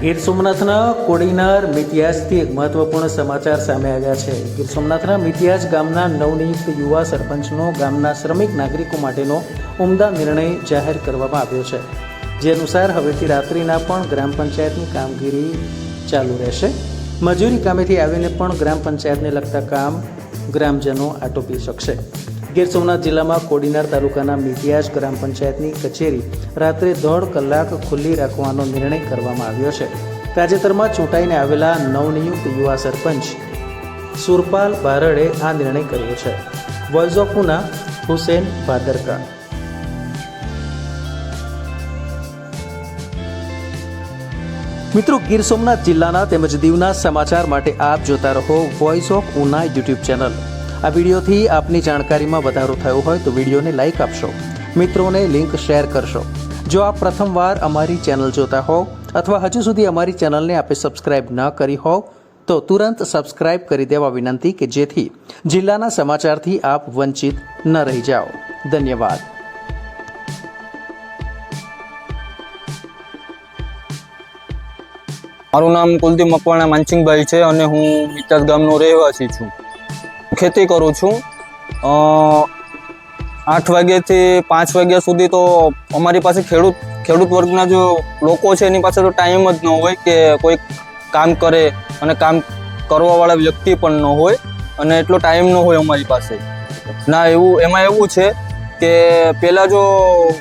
ગીર સોમનાથના કોડીનાર મિતિયાજથી એક મહત્વપૂર્ણ સમાચાર સામે આવ્યા છે. ગીર સોમનાથના મિતિયાજ ગામના નવનિયુક્ત યુવા સરપંચનો, ગામના શ્રમિક નાગરિકો માટેનો ઉમદા નિર્ણય જાહેર કરવામાં આવ્યો છે. જે અનુસાર હવેથી રાત્રિના પણ ગ્રામ પંચાયતની કામગીરી ચાલુ રહેશે. મજૂરી કામેથી આવીને પણ ગ્રામ પંચાયતને લગતા કામ ગ્રામજનો આટોપી શકશે. ગીર સોમનાથ જિલ્લામાં કોડીનાર તાલુકાના મિતિયાજ ગ્રામ પંચાયતની કચેરી રાત્રે દોઢ કલાક ખુલ્લી રાખવાનો નિર્ણય કરવામાં આવ્યો છે. તાજેતરમાં ચૂંટાઈને આવેલા નવનિયુક્ત યુવા સરપંચ સુરપાલ બારડે આ નિર્ણય કર્યો છે. Voice of Una, Hussain Bhadarka. મિત્રો, ગીર સોમનાથ જિલ્લાના તેમજ દીવના સમાચાર માટે આપ જોતા રહો voice of Una YouTube channel. આ વિડીયોથી આપની જાણકારીમાં વધારો થયો હોય તો વિડીયોને લાઇક આપશો. મિત્રોને લિંક શેર કરશો. જો આપ પ્રથમવાર અમારી ચેનલ જોતા હોવ અથવા હજુ સુધી અમારી ચેનલને આપે સબસ્ક્રાઇબ ન કરી હોવ, તો તુરંત સબસ્ક્રાઇબ કરી દેવા વિનંતી કે જેથી જિલ્લાના સમાચારથી આપ વંચિત ન રહી જાઓ. ધન્યવાદ. મારું નામ કુલદીપ મકવાણા માનસિંહભાઈ છે અને હું મિતાજ ગામનો રહેવાસી છું. ખેતી કરું છું. આઠ વાગ્યાથી પાંચ વાગ્યા સુધી તો અમારી પાસે ખેડૂત ખેડૂત વર્ગના જો લોકો છે, એની પાસે તો ટાઈમ જ ન હોય કે કોઈ કામ કરે અને કામ કરવાવાળા વ્યક્તિ પણ ન હોય અને એટલો ટાઈમ ન હોય અમારી પાસે. ના, એવું, એમાં એવું છે કે પહેલાં જો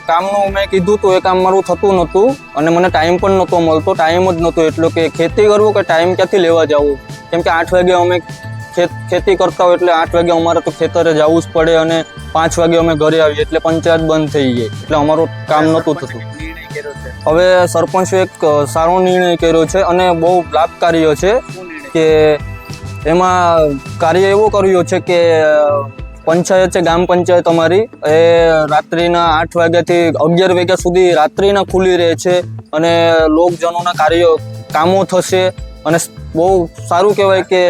કામનું મેં કીધું તો એ કામ મારું થતું નહોતું અને મને ટાઈમ પણ નહોતો મળતો. ટાઈમ જ નહોતો એટલો કે ખેતી કરવું કે ટાઈમ ક્યાંથી લેવા જવું? કેમ કે આઠ વાગે અમે ખેત કરતા હોય એટલે આઠ વાગે અમારે તો ખેતરે જવું જ પડે અને પાંચ વાગે અમે ઘરે આવીએ એટલે પંચાયત બંધ થઈ ગઈ. એટલે અમારું કામ નહોતું થતું. હવે સરપંચે એક સારો નિર્ણય કર્યો છે અને બહુ લાભકાર્ય છે કે એમાં કાર્ય એવું કર્યું છે કે પંચાયત છે ગામ પંચાયત અમારી એ રાત્રિના આઠ વાગ્યાથી અગિયાર વાગ્યા સુધી રાત્રિના ખુલ્લી રહે છે અને લોકજનોના કાર્ય કામો થશે અને બહુ સારું કહેવાય કે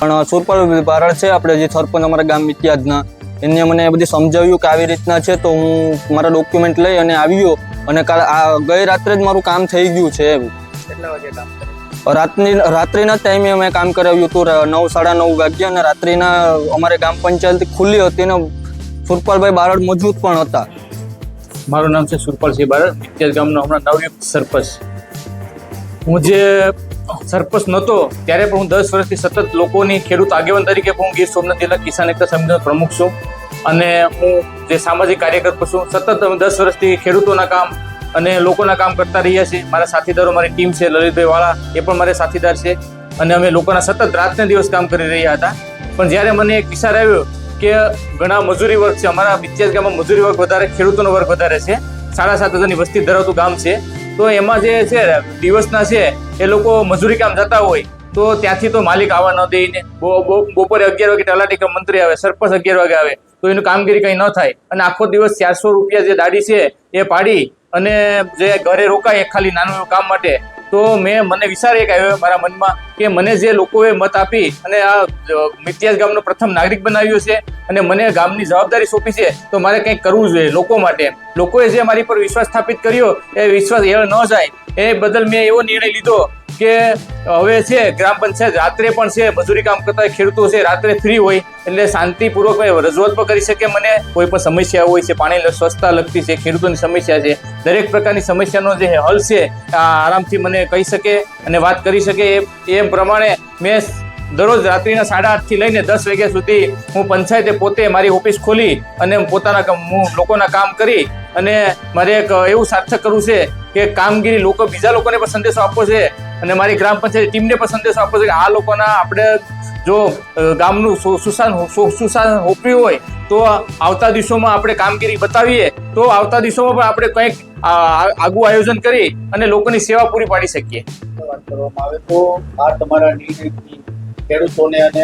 પણ સુરપાલ બારડ છે. આપણે જે સરપંચ અમારા ગામ મિત્યાજના એને મને બધી સમજાવ્યું કે આવી રીતના છે તો હું મારા ડોક્યુમેન્ટ લઈ અને આવ્યો અને કાલ આ ગઈ રાત્રે જ મારું કામ થઈ ગયું છે એવું રાતની રાત્રિના ટાઈમે અમે કામ કરાવ્યું હતું. નવ સાડા નવ વાગ્યા અને રાત્રિના અમારે ગામ પંચાયત ખુલ્લી હતી અને સુરપાલભાઈ બારડ મજબૂત પણ હતા. મારું નામ છે સુરપાલસિંહ બારડ. મિત્યાજ ગામનો હમણાં નવયુક્ત સરપંચ. હું જે સરપંચ નહોતો, ત્યારે પણ હું દસ વર્ષથી સતત લોકોની ખેડૂત આગેવાન તરીકે પણ હું ગીર સોમનાથ જિલ્લા કિસાન એકતા સમિતિનો પ્રમુખ છું. અને હું જે સામાજિક કાર્યકર છું, સતત દસ વર્ષથી ખેડૂતોના કામ અને લોકોના કામ કરતા રહ્યા છીએ. મારા સાથીદારો, મારી ટીમ છે લલિતભાઈ વાળા એ પણ મારે સાથીદાર છે. અને અમે લોકોના સતત રાતને દિવસ કામ કરી રહ્યા હતા. પણ જ્યારે મને એક વિચાર આવ્યો કે ઘણા મજૂરી વર્ગ છે, અમારા મિત્યાજ ગામમાં મજૂરી વર્ગ વધારે, ખેડૂતોનો વર્ગ વધારે છે. સાડા સાત હજારની વસ્તી ધરાવતું ગામ છે. તો એમાં જે છે, દિવસના છે એ લોકો મજૂરી કામ જતા હોય, તો ત્યાંથી તો માલિક આવવા ન દે ને. બપોરે અગિયાર વાગે તલાટી મંત્રી આવે, સરપંચ અગિયાર વાગે આવે, તો એનું કામગીરી કંઈ ન થાય. અને આખો દિવસ ચારસો રૂપિયા જે દાડી છે, એ પાડી અને જે ઘરે રોકાય ખાલી નાનું એવું કામ માટે. તો મેં, મને વિચાર એક આવ્યો મારા મનમાં કે મને જે લોકોએ મત આપી અને આ મિત્યાસ ગામનો પ્રથમ નાગરિક બનાવ્યો છે અને મને ગામની જવાબદારી સોંપી છે, તો મારે કંઈક કરવું જોઈએ લોકો માટે. લોકોએ જે મારી પર વિશ્વાસ સ્થાપિત કર્યો, એ વિશ્વાસ એ ન જાય. એ બદલ મેં એવો નિર્ણય લીધો કે હવે છે, ગ્રામ પંચાયત રાત્રે પણ છે, મજૂરી કામ કરતા ખેડૂતો છે, રાત્રે ફ્રી હોય, એટલે શાંતિપૂર્વક રજૂઆત પણ કરી શકે, મને કોઈ પણ સમસ્યા હોય છે, પાણી સ્વચ્છતા લગતી છે, ખેડૂતોની સમસ્યા છે, દરેક પ્રકારની સમસ્યાનો જે હલ છે આરામથી મને કહી શકે અને વાત કરી શકે એ પ્રમાણે મેં દરરોજ રાત્રિના સાડા આઠથી લઈને દસ વાગ્યા સુધી હું પંચાયતે પોતે મારી ઓફિસ ખોલી અને પોતાના હું લોકોના કામ કરી અને મારે એક એવું સાર્થક કરવું છે કે કામગીરી લોકો બીજા લોકોને પણ સંદેશો આપવો છે અને મારી ગ્રામ પંચાયત ટીમને પણ સંદેશો આપવો છે કે આ લોકોના આપણે જો ગામનું સુશાન સુશાન હોપ્યું હોય તો આવતા દિવસોમાં આપણે કામગીરી બતાવીએ તો આવતા દિવસોમાં પણ આપણે કંઈક આ, આ- આગવું આયોજન કરી અને લોકોની સેવા પૂરી પાડી શકીએ. વાત કરવામાં આવે તો આ તમારા નિર્ણયથી ખેડૂતોને અને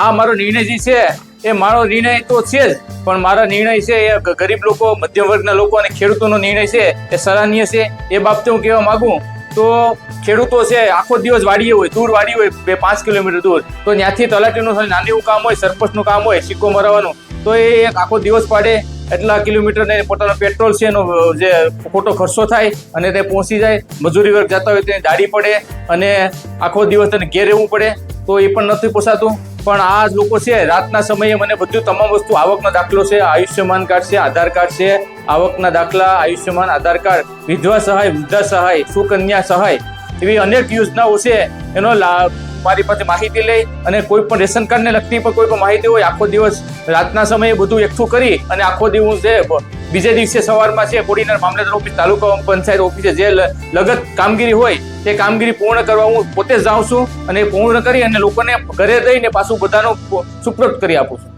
આ મારો નિર્ણય જે છે, એ મારો નિર્ણય તો છે જ, પણ મારા નિર્ણય છે એ ગરીબ લોકો, મધ્યમ વર્ગના લોકો અને ખેડૂતોનો નિર્ણય છે, એ સરાહનીય છે. એ બાબતે હું કહેવા માંગુ, તો ખેડૂતો છે, આખો દિવસ વાડીએ હોય દૂર વાડી હોય, બે પાંચ કિલોમીટર દૂર, તો ત્યાંથી તલાટીનું નાનું એવું કામ હોય, સરપંચનું કામ હોય, સિક્કો મરાવવાનું તો એ એક આખો દિવસ પાડે. એટલા કિલોમીટર ને પોતાનો પેટ્રોલ છે એનો જે ખોટો ખર્ચો થાય અને તે પહોંચી જાય. મજૂરી વર્ગ જતા હોય તેને દાડી પડે અને આખો દિવસ તેને ઘેર રહેવું પડે. તો એ પણ નથી પોસાતું. પણ આ લોકો છે, રાતના સમયે મને બધું તમામ વસ્તુ આવકનો દાખલો છે, આયુષ્યમાન કાર્ડ છે, આધાર કાર્ડ છે, આવકના દાખલા, આયુષ્યમાન, આધાર કાર્ડ, વિધવા સહાય, વૃદ્ધા સહાય, સુકન્યા સહાય એવી અનેક યોજનાઓ છે. એનો લાભ મારી પાસે માહિતી લઈ અને કોઈ પણ રેશન કાર્ડને લગતી પણ કોઈ પણ માહિતી હોય, આખો દિવસ રાતના સમયે બધું એકઠું કરી અને આખો દિવસ જે બીજે દિવસે સવારમાં છે કોડીનાર મામલતદાર ઓફિસ, તાલુકા પંચાયત ઓફિસે જે લગત કામગીરી હોય, તે કામગીરી પૂર્ણ કરવા હું પોતે જ જાઉં છું અને પૂર્ણ કરી અને લોકોને ઘરે દઈને પાછું બધાનું સુપ્રત કરી આપું છું.